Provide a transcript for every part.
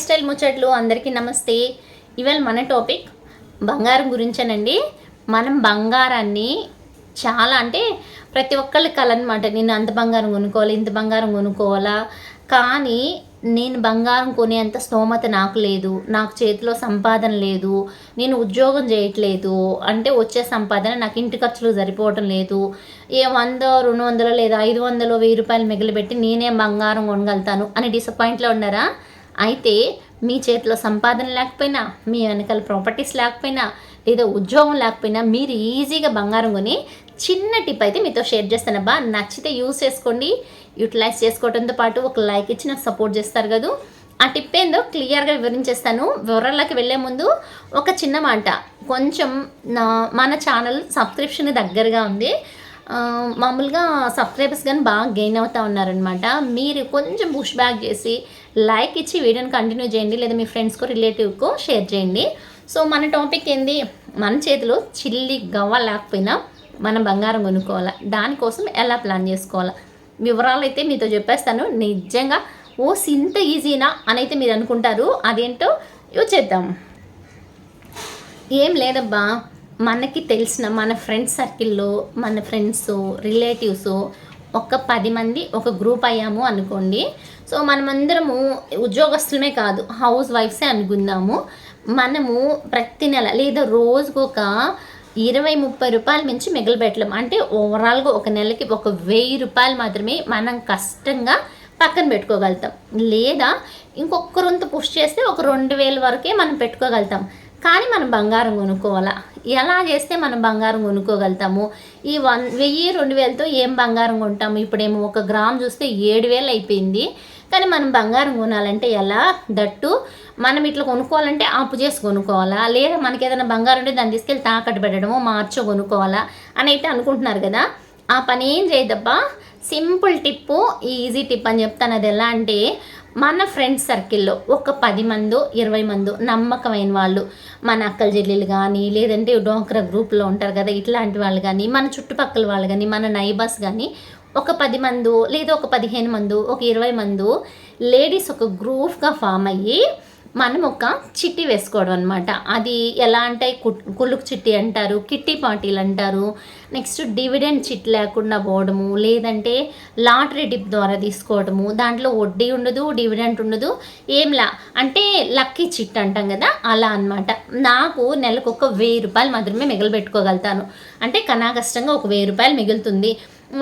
Life style ముచ్చట్లు అందరికీ నమస్తే. ఇవాళ మన టాపిక్ బంగారం గురించేనండి. మనం బంగారాన్ని చాలా అంటే ప్రతి ఒక్కళ్ళకి కల అనమాట నేను అంత బంగారం కొనుక్కోవాలి ఇంత బంగారం కొనుక్కోవాలా? కానీ నేను బంగారం కొనేంత స్తోమత నాకు లేదు. నాకు చేతిలో సంపాదన లేదు. నేను ఉద్యోగం చేయట్లేదు. అంటే వచ్చే సంపాదన నాకు ఇంటి ఖర్చులు సరిపోవటం లేదు. ఏ వంద రెండు వందలు లేదా ఐదు వందలు వెయ్యి రూపాయలు మిగిలిపెట్టి నేనే బంగారం కొనగలుగుతాను అని డిసప్పాయింట్లో ఉన్నారా? అయితే మీ చేతిలో సంపాదన లేకపోయినా మీ వెనకాల ప్రాపర్టీస్ లేకపోయినా లేదా ఉద్యోగం లేకపోయినా మీరు ఈజీగా బంగారం కొని చిన్న టిప్ అయితే మీతో షేర్ చేస్తానబ్బా నచ్చితే యూస్ చేసుకోండి. యూటిలైజ్ చేసుకోవడంతో పాటు ఒక లైక్ ఇచ్చి నాకు సపోర్ట్ చేస్తారు కదా. ఆ టిప్ ఏందో క్లియర్గా వివరించేస్తాను. వివరాలకి వెళ్ళే ముందు ఒక చిన్న మాట. కొంచెం నా మన ఛానల్ సబ్స్క్రిప్షన్ దగ్గరగా ఉంది. మామూలుగా సబ్స్క్రైబర్స్ కానీ బాగా గెయిన్ అవుతూ ఉన్నారనమాట మీరు కొంచెం పుష్ బ్యాక్ చేసి లైక్ ఇచ్చి వీడియోని కంటిన్యూ చేయండి లేదా మీ ఫ్రెండ్స్కో రిలేటివ్కో షేర్ చేయండి. సో మన టాపిక్ ఏంది? మన చేతిలో చిల్లి గవ్వ లేకపోయినా మనం బంగారం కొనుక్కోవాలా? దానికోసం ఎలా ప్లాన్ చేసుకోవాలా? వివరాలు అయితే మీతో చెప్పేస్తాను. నిజంగా ఓ ఇంత ఈజీనా అని అయితే మీరు అనుకుంటారు. అదేంటో యూజ్ చేద్దాం. ఏం లేదబ్బా. మనకి తెలిసిన మన ఫ్రెండ్స్ సర్కిల్లో మన ఫ్రెండ్స్ రిలేటివ్స్ ఒక పది మంది ఒక గ్రూప్ అయ్యాము అనుకోండి. సో మనమందరము ఉద్యోగస్తులమే కాదు హౌస్ వైఫ్సే అనుకుందాము. మనము ప్రతి నెల లేదా రోజుకు ఒక ఇరవై ముప్పై రూపాయల మించి మిగిలిపెట్టలేం అంటే ఓవరాల్గా ఒక నెలకి ఒక వెయ్యి రూపాయలు మాత్రమే మనం కష్టంగా పక్కన పెట్టుకోగలుగుతాం. లేదా ఇంకొకరంత పుష్ చేస్తే ఒక రెండు వేల వరకే మనం పెట్టుకోగలుగుతాం. కానీ మనం బంగారం కొనుక్కోవాలా? ఎలా చేస్తే మనం బంగారం కొనుక్కోగలుగుతాము? ఈ వన్ వెయ్యి రెండు వేలతో ఏం బంగారం కొంటాము? ఇప్పుడేమో ఒక గ్రామ్ చూస్తే ఏడు వేలు అయిపోయింది. కానీ మనం బంగారం కొనాలంటే ఎలా? దట్టు మనం ఇట్లా కొనుక్కోవాలంటే అప్పు చేసి కొనుక్కోవాలా? లేదా మనకి ఏదైనా బంగారం ఉంటే దాన్ని తీసుకెళ్ళి తాకట్టు పెట్టడమో మార్చో కొనుక్కోవాలా? అని అయితే అనుకుంటున్నారు కదా? ఆ పని ఏం చేయదబ్బా సింపుల్ టిప్పు ఈజీ టిప్ అని చెప్తాను. అది ఎలా అంటే మన ఫ్రెండ్స్ సర్కిల్లో ఒక పది మందో ఇరవై మందో నమ్మకమైన వాళ్ళు మన అక్కల చెల్లెలు కానీ లేదంటే డోక్రా గ్రూప్లో ఉంటారు కదా ఇట్లాంటి వాళ్ళు కానీ మన చుట్టుపక్కల వాళ్ళు కానీ మన నైబర్స్ కానీ ఒక పది మందో లేదా ఒక పదిహేను మందో ఒక ఇరవై మందో లేడీస్ ఒక గ్రూప్గా ఫామ్ అయ్యి మనం ఒక చిట్టి వేసుకోవడం అనమాట అది ఎలా అంటే కుళ్ళుకు చిట్టి అంటారు కిట్టి పార్టీలు అంటారు. నెక్స్ట్ డివిడెండ్ చిట్ లేకుండా పోవడము లేదంటే లాటరీ డిప్ ద్వారా తీసుకోవడము. దాంట్లో వడ్డీ ఉండదు డివిడెంట్ ఉండదు ఏంలా అంటే లక్కీ చిట్ అంటాం కదా అలా అన్నమాట. నాకు నెలకు ఒక వెయ్యి రూపాయలు మాత్రమే మిగిలిపెట్టుకోగలుగుతాను అంటే కనాకష్టంగా ఒక వెయ్యి రూపాయలు మిగులుతుంది.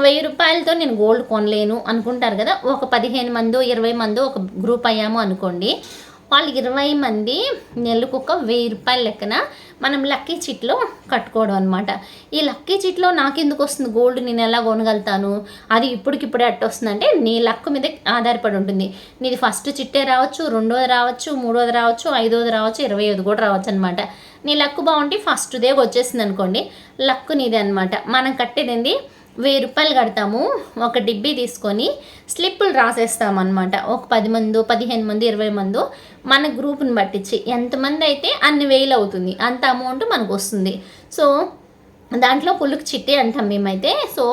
వెయ్యి రూపాయలతో నేను గోల్డ్ కొనలేను అనుకుంటారు కదా ఒక పదిహేను మందో ఇరవై మందో ఒక గ్రూప్ అయ్యాము అనుకోండి వాళ్ళు ఇరవై మంది నెలకు ఒక వెయ్యి రూపాయల లెక్కన మనం లక్కీ చిట్లో కట్టుకోవడం అనమాట ఈ లక్కీ చిట్లో నాకెందుకు వస్తుంది గోల్డ్? నేను ఎలా కొనగలుగుతాను? అది ఇప్పటికిప్పుడే అట్ట వస్తుంది అంటే నీ లక్ మీద ఆధారపడి ఉంటుంది. నీది ఫస్ట్ చిట్టే రావచ్చు రెండోది రావచ్చు మూడోది రావచ్చు ఐదోది రావచ్చు ఇరవై ఐదు కూడా రావచ్చు అనమాట నీ లక్ బాగుంటే ఫస్ట్ దే వచ్చేసింది అనుకోండి లక్ నీదే అనమాట మనం కట్టేది ఏంది వెయ్యి రూపాయలు కడతాము. ఒక డిబ్బీ తీసుకొని స్లిప్పులు రాసేస్తామన్నమాట. ఒక పది మందో పదిహేను మంది ఇరవై మందో మన గ్రూప్ని పట్టించి. ఎంతమంది అయితే అన్ని వేలు అవుతుంది. అంత అమౌంట్ మనకు వస్తుంది సో దాంట్లో పులుకు చిట్టి అంటాం మేమైతే. సో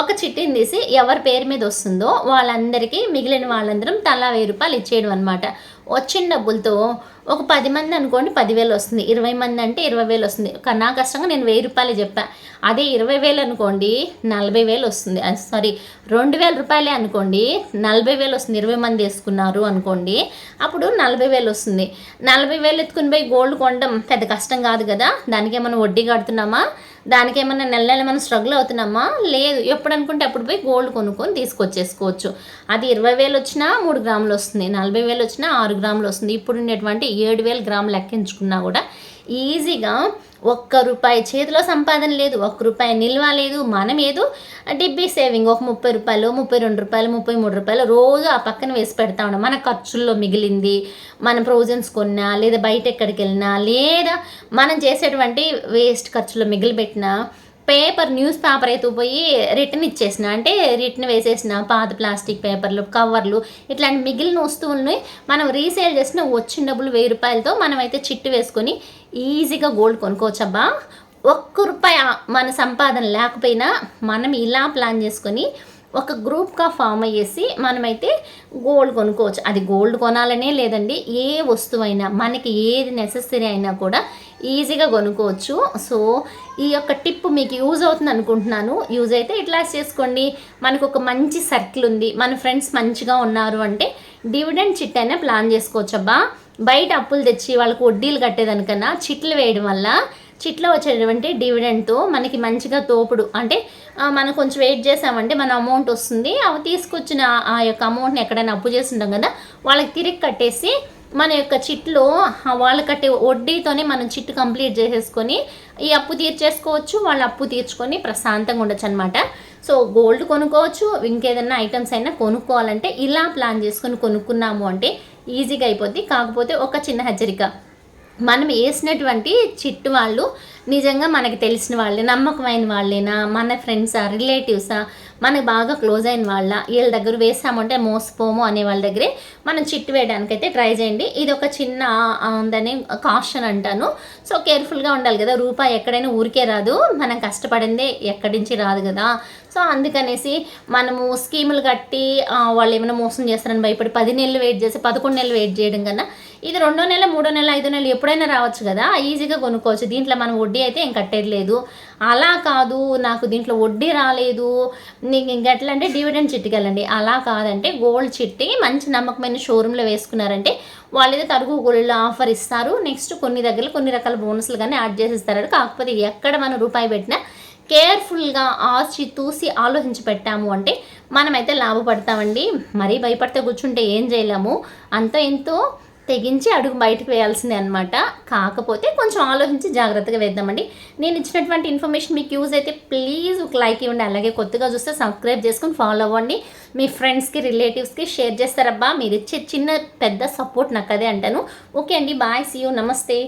ఒక చిట్టిని తీసి ఎవరి పేరు మీద వస్తుందో వాళ్ళందరికీ మిగిలిన వాళ్ళందరం తలా వెయ్యి రూపాయలు ఇచ్చేయడం అనమాట వచ్చిన డబ్బులతో ఒక పది మంది అనుకోండి పదివేలు వస్తుంది. ఇరవై మంది అంటే ఇరవై వేలు వస్తుంది. కన్నా కష్టంగా నేను వెయ్యి రూపాయలు చెప్పా. అదే ఇరవై వేలు అనుకోండి నలభై వేలు వస్తుంది. సారీ రెండు వేల రూపాయలే అనుకోండి నలభై వేలు వస్తుంది. ఇరవై మంది వేసుకున్నారు అనుకోండి అప్పుడు నలభై వేలు వస్తుంది. నలభై వేలు ఎత్తుకుని పోయి గోల్డ్ కొనడం పెద్ద కష్టం కాదు కదా? దానికి ఏమైనా వడ్డీ కడుతున్నామా? దానికి ఏమన్నా నెల నెల మనం స్ట్రగుల్ అవుతున్నామా లేదు. ఎప్పుడు అనుకుంటే అప్పుడు పోయి గోల్డ్ కొనుక్కొని తీసుకొచ్చేసుకోవచ్చు. అది ఇరవై వేలు వచ్చినా మూడు గ్రాములు వస్తుంది. నలభై వేలు వచ్చినా ఆరు గ్రాములు వస్తుంది. ఇప్పుడు ఉండేటువంటి ఏడు వేల గ్రాములు లెక్కించుకున్నా కూడా ఈజీగా ఒక్క రూపాయి చేతిలో సంపాదన లేదు ఒక్క రూపాయి నిల్వ లేదు మనం ఏదో డిబ్బీ సేవింగ్ ఒక ముప్పై రూపాయలు ముప్పై రెండు రూపాయలు ముప్పై మూడు రూపాయలు రోజు ఆ పక్కన వేసి పెడతా ఉన్నాం. మన ఖర్చుల్లో మిగిలింది మన ప్రొవిజన్స్ కొన్నా లేదా బయట ఎక్కడికి వెళ్ళినా లేదా మనం చేసేటువంటి వేస్ట్ ఖర్చులో మిగిలిపెట్టినా పేపర్ న్యూస్ పేపర్ అయితే పోయి రిటర్న్ ఇచ్చేసిన అంటే రిటర్న్ వేసేసిన పాత ప్లాస్టిక్ పేపర్లు కవర్లు ఇట్లాంటి మిగిలిన వస్తువులని మనం రీసేల్ చేసిన వచ్చిన డబ్బులు వెయ్యి రూపాయలతో మనమైతే చిట్టు వేసుకొని ఈజీగా గోల్డ్ కొనుక్కోవచ్చబ్బా. ఒక్క రూపాయి మన సంపాదన లేకపోయినా మనం ఇలా ప్లాన్ చేసుకొని ఒక గ్రూప్గా ఫామ్ అయ్యేసి మనమైతే గోల్డ్ కొనుక్కోవచ్చు. అది గోల్డ్ కొనాలనే లేదండి ఏ వస్తువైనా మనకి ఏది నెససరీ అయినా కూడా ఈజీగా కొనుక్కోవచ్చు. సో ఈ యొక్క టిప్ మీకు యూజ్ అవుతుంది అనుకుంటున్నాను. యూజ్ అయితే ఇట్లా చేసుకోండి. మనకు ఒక మంచి సర్కిల్ ఉంది. మన ఫ్రెండ్స్ మంచిగా ఉన్నారు అంటే డివిడెండ్ చిట్ అయినా ప్లాన్ చేసుకోవచ్చు అబ్బా బయట అప్పులు తెచ్చి వాళ్ళకి వడ్డీలు కట్టేదానికన్నా చిట్లు వేయడం వల్ల చిట్లో వచ్చేటువంటి డివిడెండ్తో మనకి మంచిగా తోపుడు. అంటే మనం కొంచెం వెయిట్ చేసామంటే మన అమౌంట్ వస్తుంది. అవి తీసుకొచ్చిన ఆ యొక్క అమౌంట్ని ఎక్కడైనా అప్పు చేస్తుంటాం కదా వాళ్ళకి తిరిగి కట్టేసి మన యొక్క చిట్లో వాళ్ళు కట్టే వడ్డీతోనే మనం చిట్టు కంప్లీట్ చేసేసుకొని ఈ అప్పు తీర్చేసుకోవచ్చు వాళ్ళ అప్పు తీర్చుకొని ప్రశాంతంగా ఉండొచ్చు అనమాట సో గోల్డ్ కొనుక్కోవచ్చు ఇంకేదైనా ఐటమ్స్ అయినా కొనుక్కోవాలంటే ఇలా ప్లాన్ చేసుకొని కొనుక్కున్నాము అంటే ఈజీగా అయిపోద్ది. కాకపోతే ఒక చిన్న హెచ్చరిక. మనం వేసినటువంటి చిట్టు వాళ్ళు నిజంగా మనకి తెలిసిన వాళ్ళే నమ్మకమైన వాళ్ళేనా? మన ఫ్రెండ్సా రిలేటివ్సా మనకు బాగా క్లోజ్ అయిన వాళ్ళ వీళ్ళ దగ్గర వేసామంటే మోసపోము అనే వాళ్ళ దగ్గరే మనం చిట్టు వేయడానికైతే ట్రై చేయండి. ఇది ఒక చిన్న దాన్ని కాషన్ అంటాను. సో కేర్ఫుల్గా ఉండాలి కదా. రూపాయి ఎక్కడైనా ఊరికే రాదు. మనం కష్టపడిందే ఎక్కడి నుంచి రాదు కదా. సో అందుకనేసి మనము స్కీములు కట్టి వాళ్ళు ఏమైనా మోసం చేస్తారని భయపడి పది నెలలు వెయిట్ చేసి పదకొండు నెలలు వెయిట్ చేయడం కన్నా ఇది రెండో నెల మూడో నెల ఐదో నెల ఎప్పుడైనా రావచ్చు కదా. ఈజీగా కొనుక్కోవచ్చు. దీంట్లో మనం వడ్డీ అయితే ఏం కట్టేది లేదు. అలా కాదు నాకు దీంట్లో వడ్డీ రాలేదు. నీకు ఇంకెట్లా అంటే డివిడెండ్ చిట్టికి వెళ్ళండి అలా కాదంటే గోల్డ్ చిట్టి మంచి నమ్మకమైన షోరూంలో వేసుకున్నారంటే వాళ్ళు ఏదో తరుగు గోల్డ్లో ఆఫర్ ఇస్తారు. నెక్స్ట్ కొన్ని దగ్గర కొన్ని రకాల బోనస్లు కానీ యాడ్ చేసి ఇస్తారు కాకపోతే ఎక్కడ మనం రూపాయి పెట్టినా కేర్ఫుల్గా ఆచి తూసి ఆలోచించి పెట్టాము అంటే మనమైతే లాభపడతామండి. మరీ భయపడితే కూర్చుంటే ఏం చేయలేము. అంతో ఎంతో తెగించి అడుగు బయటకు వేయాల్సిందే అనమాట కాకపోతే కొంచెం ఆలోచించి జాగ్రత్తగా వేద్దామండి. నేను ఇచ్చినటువంటి ఇన్ఫర్మేషన్ మీకు యూజ్ అయితే ప్లీజ్ ఒక లైక్ ఇవ్వండి. అలాగే కొత్తగా చూస్తే సబ్స్క్రైబ్ చేసుకుని ఫాలో అవ్వండి. మీ ఫ్రెండ్స్కి రిలేటివ్స్కి షేర్ చేస్తారబ్బా. మీరు ఇచ్చే చిన్న పెద్ద సపోర్ట్ నాకు అదే అంటాను. ఓకే అండి బాయ్ సీ యూ నమస్తే.